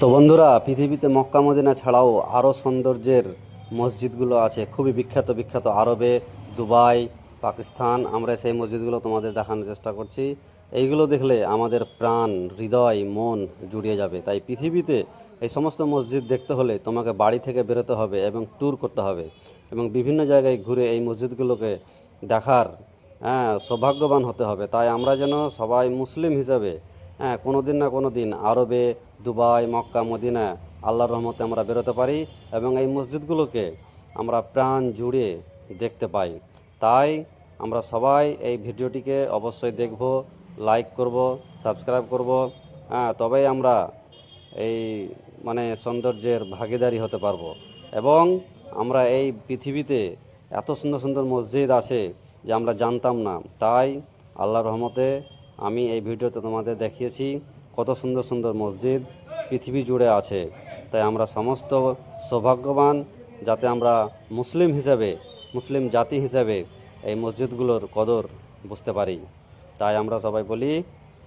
তো বন্ধুরা, পৃথিবীতে মক্কা মদিনা ছাড়াও আরও সৌন্দর্যের মসজিদগুলো আছে। খুবই বিখ্যাত বিখ্যাত আরবে, দুবাই, পাকিস্তান। আমরা সেই মসজিদগুলো তোমাদের দেখানোর চেষ্টা করছি। এইগুলো দেখলে আমাদের প্রাণ, হৃদয়, মন জুড়িয়ে যাবে। তাই পৃথিবীতে এই সমস্ত মসজিদ দেখতে হলে তোমাকে বাড়ি থেকে বেরোতে হবে এবং ট্যুর করতে হবে এবং বিভিন্ন জায়গায় ঘুরে এই মসজিদগুলোকে দেখার হ্যাঁ সৌভাগ্যবান হতে হবে। তাই আমরা যেন সবাই মুসলিম হিসাবে হ্যাঁ কোনো দিন না কোনো দিন আরবে দুবাই, মক্কা, মদিনা, আল্লাহর রহমতে আমরা বেরোতে পারি এবং এই মসজিদগুলোকে আমরা প্রাণ জুড়ে দেখতে পাই। তাই আমরা সবাই এই ভিডিওটিকে অবশ্যই দেখব, লাইক করব, সাবস্ক্রাইব করব। হ্যাঁ তবেই আমরা এই মানে সৌন্দর্যের ভাগিদারি হতে পারব। এবং আমরা এই পৃথিবীতে এত সুন্দর সুন্দর মসজিদ আছে যে আমরা জানতাম না। তাই আল্লাহর রহমতে আমি এই ভিডিওতে তোমাদের দেখিয়েছি। কত সুন্দর সুন্দর মসজিদ পৃথিবী জুড়ে আছে। তাই আমরা সমস্ত সৌভাগ্যবান যাতে আমরা মুসলিম হিসেবে, মুসলিম জাতি হিসেবে এই মসজিদগুলোর কদর বুঝতে পারি। তাই আমরা সবাই বলি